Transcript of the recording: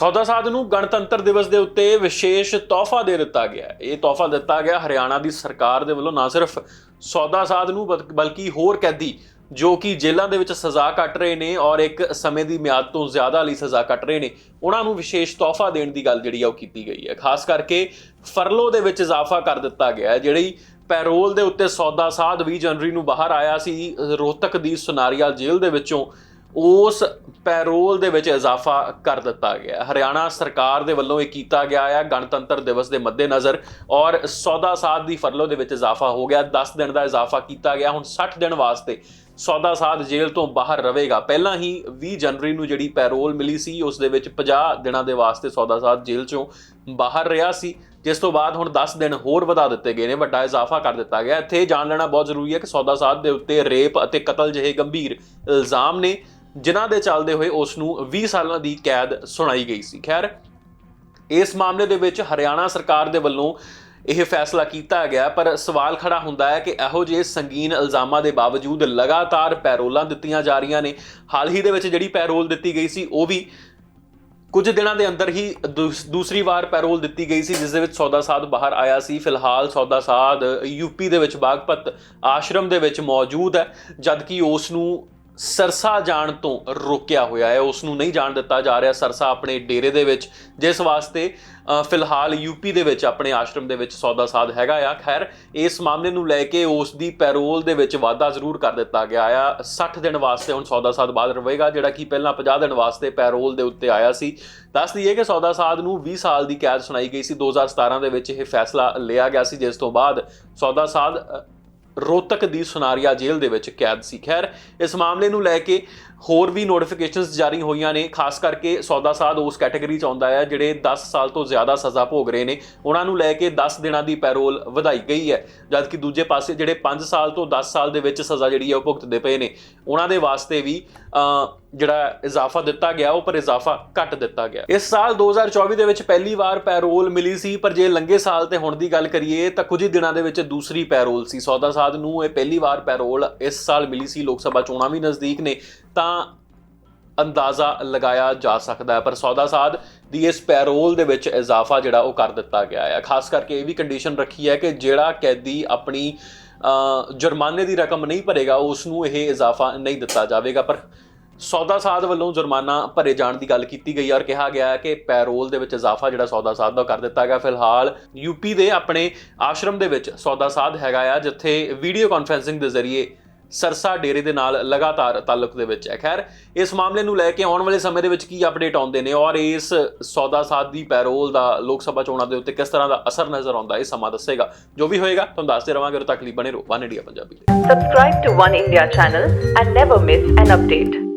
ਸੌਦਾ ਸਾਧ ਨੂੰ ਗਣਤੰਤਰ ਦਿਵਸ ਦੇ ਉੱਤੇ ਵਿਸ਼ੇਸ਼ ਤੋਹਫਾ ਦੇ ਦਿੱਤਾ ਗਿਆ ਇਹ ਤੋਹਫਾ ਦਿੱਤਾ ਗਿਆ ਹਰਿਆਣਾ ਦੀ ਸਰਕਾਰ ਦੇ ਵੱਲੋਂ ਨਾ ਸਿਰਫ ਸੌਦਾ ਸਾਧ ਨੂੰ ਬਲ- ਬਲਕਿ ਹੋਰ ਕੈਦੀ ਜੋ ਕਿ ਜੇਲ੍ਹਾਂ ਦੇ ਵਿੱਚ ਸਜ਼ਾ ਕੱਟ ਰਹੇ ਨੇ ਔਰ ਇੱਕ ਸਮੇਂ ਦੀ ਮਿਆਦ ਤੋਂ ਜ਼ਿਆਦਾ ਲਈ ਸਜ਼ਾ ਕੱਟ ਰਹੇ ਨੇ, ਉਹਨਾਂ ਨੂੰ ਵਿਸ਼ੇਸ਼ ਤੋਹਫਾ ਦੇਣ ਦੀ ਗੱਲ ਜਿਹੜੀ ਆ ਉਹ ਕੀਤੀ ਗਈ ਹੈ। ਖਾਸ ਕਰਕੇ ਫਰਲੋ ਦੇ ਵਿੱਚ ਇਜ਼ਾਫਾ ਕਰ ਦਿੱਤਾ ਗਿਆ ਹੈ, ਜਿਹੜੀ ਪੈਰੋਲ ਦੇ ਉੱਤੇ ਸੌਦਾ ਸਾਧ 20 ਜਨਵਰੀ ਨੂੰ ਬਾਹਰ ਆਇਆ ਸੀ। ਰੋਹਤਕ ਦੀ ਸੁਨਾਰੀਆ ਜੇਲ੍ਹ ਦੇ ਵਿੱਚੋਂ ਉਸ ਪੈਰੋਲ ਦੇ ਵਿੱਚ ਇਜ਼ਾਫਾ ਕਰ ਦਿੱਤਾ ਗਿਆ ਹਰਿਆਣਾ ਸਰਕਾਰ ਦੇ ਵੱਲੋਂ ਇਹ ਕੀਤਾ ਗਿਆ ਹੈ ਗਣਤੰਤਰ ਦਿਵਸ ਦੇ ਮੱਦੇਨਜ਼ਰ, ਔਰ ਸੌਦਾ ਸਾਧ ਦੀ ਫਰਲੋ ਦੇ ਵਿੱਚ ਇਜ਼ਾਫਾ ਹੋ ਗਿਆ। 10 ਦਿਨ ਦਾ ਇਜ਼ਾਫਾ ਕੀਤਾ ਗਿਆ, ਹੁਣ 60 ਦਿਨ ਵਾਸਤੇ ਸੌਦਾ ਸਾਧ ਜੇਲ੍ਹ ਤੋਂ ਬਾਹਰ ਰਹੇਗਾ। ਪਹਿਲਾਂ ਹੀ 20 ਜਨਵਰੀ ਨੂੰ ਜਿਹੜੀ ਪੈਰੋਲ ਮਿਲੀ ਸੀ, ਉਸ ਦੇ ਵਿੱਚ 50 ਦਿਨਾਂ ਦੇ ਵਾਸਤੇ ਸੌਦਾ ਸਾਧ ਜੇਲ੍ਹ ਚੋਂ ਬਾਹਰ ਰਿਹਾ ਸੀ। ਜਿਸ ਤੋਂ ਬਾਅਦ ਹੁਣ 10 ਦਿਨ ਹੋਰ ਵਧਾ ਦਿੱਤੇ ਗਏ ਨੇ, ਵੱਡਾ ਇਜ਼ਾਫਾ ਕਰ ਦਿੱਤਾ ਗਿਆ। ਇੱਥੇ ਜਾਣ ਲੈਣਾ ਬਹੁਤ ਜ਼ਰੂਰੀ ਹੈ ਕਿ ਸੌਦਾ ਸਾਧ ਦੇ ਉੱਤੇ ਰੇਪ ਅਤੇ ਕਤਲ ਜਿਹੇ ਗੰਭੀਰ ਇਲਜ਼ਾਮ ਨੇ। ਜਿਨ੍ਹਾਂ ਦੇ ਚੱਲਦੇ ਹੋਏ ਉਸ ਨੂੰ 20 ਸਾਲਾਂ ਦੀ ਕੈਦ ਸੁਣਾਈ ਗਈ ਸੀ। ਖੈਰ, ਇਸ ਮਾਮਲੇ ਦੇ ਵਿੱਚ ਹਰਿਆਣਾ ਸਰਕਾਰ ਦੇ ਵੱਲੋਂ ਇਹ ਫੈਸਲਾ ਕੀਤਾ ਗਿਆ, ਪਰ ਸਵਾਲ ਖੜਾ ਹੁੰਦਾ ਹੈ ਕਿ ਇਹੋ ਜਿਹੇ ਸੰਗੀਨ ਇਲਜ਼ਾਮਾਂ ਦੇ ਬਾਵਜੂਦ ਲਗਾਤਾਰ ਪੈਰੋਲਾਂ ਦਿੱਤੀਆਂ ਜਾ ਰਹੀਆਂ ਨੇ। ਹਾਲ ਹੀ ਦੇ ਵਿੱਚ ਜਿਹੜੀ ਪੈਰੋਲ ਦਿੱਤੀ ਗਈ ਸੀ, ਉਹ ਵੀ ਕੁਝ ਦਿਨਾਂ ਦੇ ਅੰਦਰ ਹੀ ਦੂਸ- ਦੂਸਰੀ ਵਾਰ ਪੈਰੋਲ ਦਿੱਤੀ ਗਈ ਸੀ, ਜਿਸ ਦੇ ਵਿੱਚ ਸੌਦਾ ਸਾਧ ਬਾਹਰ ਆਇਆ ਸੀ। ਫਿਲਹਾਲ ਸੌਦਾ ਸਾਧ ਯੂਪੀ ਦੇ ਵਿੱਚ ਬਾਗਪਤ ਆਸ਼ਰਮ ਦੇ ਵਿੱਚ ਮੌਜੂਦ ਹੈ, ਜਦਕਿ ਉਸ ਨੂੰ ਸਰਸਾ ਜਾਣ ਤੋਂ ਰੋਕਿਆ ਹੋਇਆ ਹੈ। ਉਸ ਨੂੰ ਨਹੀਂ ਜਾਣ ਦਿੱਤਾ ਜਾ ਰਿਹਾ। ਸਰਸਾ ਆਪਣੇ ਡੇਰੇ ਦੇ ਵਿੱਚ ਜਿਸ ਵਾਸਤੇ ਅ, ਫਿਲਹਾਲ ਯੂਪੀ ਦੇ ਵਿੱਚ ਆਪਣੇ ਆਸ਼ਰਮ ਦੇ ਵਿੱਚ ਸੌਦਾ ਸਾਧ ਹੈਗਾ ਆ। ਖੈਰ ਇਸ ਮਾਮਲੇ ਨੂੰ ਲੈ ਕੇ ਉਸ ਦੀ ਪੈਰੋਲ ਦੇ ਵਿੱਚ ਵਾਧਾ ਜ਼ਰੂਰ ਕਰ ਦਿੱਤਾ ਗਿਆ ਆ। 60 ਦਿਨ ਵਾਸਤੇ ਹੁਣ ਸੌਦਾ ਸਾਧ ਬਾਅਦ ਰਹੇਗਾ ਜਿਹੜਾ ਕਿ ਪਹਿਲਾਂ 50 ਦਿਨ ਵਾਸਤੇ ਪੈਰੋਲ ਦੇ ਉੱਤੇ ਆਇਆ ਸੀ। ਦੱਸ ਦਈਏ ਕਿ ਸੌਦਾ ਸਾਧ ਨੂੰ 20 ਸਾਲ ਦੀ ਕੈਦ ਸੁਣਾਈ ਗਈ ਸੀ। 2017 ਦੇ ਵਿੱਚ ਇਹ ਫੈਸਲਾ ਲਿਆ ਗਿਆ ਸੀ ਜਿਸ ਤੋਂ ਬਾਅਦ ਸੌਦਾ ਸਾਧ ਰੋਤਕ ਦੀ ਸੁਨਾਰੀਆ ਜੇਲ੍ਹ ਦੇ ਵਿੱਚ ਕੈਦ ਸੀ। ਖੈਰ ਇਸ ਮਾਮਲੇ ਨੂੰ ਲੈ ਕੇ ਹੋਰ ਵੀ ਨੋਟੀਫਿਕੇਸ਼ਨਸ ਜਾਰੀ ਹੋਈਆਂ ਨੇ, ਖਾਸ ਕਰਕੇ ਸੌਦਾ ਸਾਧ ਉਸ ਕੈਟਾਗਰੀ ਚ ਆਉਂਦਾ ਹੈ ਜਿਹੜੇ 10 ਸਾਲ ਤੋਂ ਜ਼ਿਆਦਾ ਸਜ਼ਾ ਭੋਗ ਰਹੇ ਨੇ। ਉਹਨਾਂ ਨੂੰ ਲੈ ਕੇ 10 ਦਿਨਾਂ ਦੀ ਪੈਰੋਲ ਵਧਾਈ ਗਈ ਹੈ, ਜਦਕਿ ਦੂਜੇ ਪਾਸੇ ਜਿਹੜੇ 5 ਸਾਲ ਤੋਂ 10 ਸਾਲ ਦੇ ਵਿੱਚ ਸਜ਼ਾ ਜਿਹੜੀ ਹੈ ਉਹ ਭੁਗਤਦੇ ਪਏ ਨੇ। ਉਹਨਾਂ ਦੇ ਵਾਸਤੇ ਵੀ ਜਿਹੜਾ ਇਜ਼ਾਫਾ ਦਿੱਤਾ ਗਿਆ, ਉਹ ਪਰ ਇਜ਼ਾਫਾ ਘੱਟ ਦਿੱਤਾ ਗਿਆ। ਇਸ ਸਾਲ 2024 ਦੇ ਵਿੱਚ ਪਹਿਲੀ ਵਾਰ ਪੈਰੋਲ ਮਿਲੀ ਸੀ, ਪਰ ਜੇ ਲੰਗੇ ਸਾਲ ਤੇ ਹੁਣ ਦੀ ਗੱਲ ਕਰੀਏ, ਤਾਂ ਕੁਝ ਹੀ ਦਿਨਾਂ ਦੇ ਵਿੱਚ ਦੂਸਰੀ ਪੈਰੋਲ ਸੀ। ਸੌਦਾ ਸਾਧ ਨੂੰ ਇਹ ਪਹਿਲੀ ਵਾਰ ਪੈਰੋਲ ਇਸ ਸਾਲ ਮਿਲੀ ਸੀ। ਲੋਕ ਸਭਾ ਚੋਣਾਂ ਵੀ ਨਜ਼ਦੀਕ ਨੇ। ਤਾਂ ਅੰਦਾਜ਼ਾ ਲਗਾਇਆ ਜਾ ਸਕਦਾ ਹੈ, ਪਰ ਸੌਦਾ ਸਾਧ ਦੀ ਇਸ ਪੈਰੋਲ ਦੇ ਵਿੱਚ ਇਜ਼ਾਫਾ ਜਿਹੜਾ ਉਹ ਕਰ ਦਿੱਤਾ ਗਿਆ ਹੈ। ਖਾਸ ਕਰਕੇ ਇਹ ਵੀ ਕੰਡੀਸ਼ਨ ਰੱਖੀ ਹੈ ਕਿ ਜਿਹੜਾ ਕੈਦੀ ਆਪਣੀ ਜੁਰਮਾਨੇ ਦੀ ਰਕਮ ਨਹੀਂ ਭਰੇਗਾ ਉਸ ਨੂੰ ਇਹ ਇਜ਼ਾਫਾ ਨਹੀਂ ਦਿੱਤਾ ਜਾਵੇਗਾ। ਪਰ ਸੌਦਾ ਸਾਧ ਵੱਲੋਂ ਜੁਰਮਾਨਾ ਭਰੇ ਜਾਣ ਦੀ ਗੱਲ ਕੀਤੀ ਗਈ ਔਰ ਕਿਹਾ ਗਿਆ ਹੈ ਕਿ ਪੈਰੋਲ ਦੇ ਵਿੱਚ ਇਜ਼ਾਫਾ ਜਿਹੜਾ ਸੌਦਾ ਸਾਧ ਦਾ ਕਰ ਦਿੱਤਾ ਗਿਆ। ਫਿਲਹਾਲ ਯੂਪੀ ਦੇ ਆਪਣੇ ਆਸ਼ਰਮ ਦੇ ਵਿੱਚ ਸੌਦਾ ਸਾਧ ਹੈਗਾ ਆ, ਜਿੱਥੇ ਵੀਡੀਓ ਕਾਨਫਰੈਂਸਿੰਗ ਦੇ ਜ਼ਰੀਏ ਸਰਸਾ ਡੇਰੇ ਦੇ ਨਾਲ ਲਗਾਤਾਰ ਤਾਲੁਕ ਦੇ ਵਿੱਚ ਹੈ। ਖੈਰ, ਇਸ ਮਾਮਲੇ ਨੂੰ ਲੈ ਕੇ ਆਉਣ ਵਾਲੇ ਸਮੇਂ ਦੇ ਵਿੱਚ ਕੀ ਅਪਡੇਟ ਆਉਂਦੇ ਨੇ ਔਰ ਇਸ ਸੌਦਾ ਸਾਧ ਦੀ ਪੈਰੋਲ ਦਾ ਲੋਕ ਸਭਾ ਚੋਣਾਂ ਦੇ ਉੱਤੇ ਕਿਸ ਤਰ੍ਹਾਂ ਦਾ ਅਸਰ ਨਜ਼ਰ ਆਉਂਦਾ ਇਹ ਸਮਾਂ ਦੱਸੇਗਾ। ਜੋ ਵੀ ਹੋਏਗਾ, ਤੁਹਾਨੂੰ ਦੱਸਦੇ ਰਵਾਂਗੇ ਉਦੋਂ ਤੱਕ ਲਈ ਬਣੇ ਰਹੋ। ਵਨ ਇੰਡੀਆ ਪੰਜਾਬੀ ਲਈ। Subscribe to One India channel and never miss an update.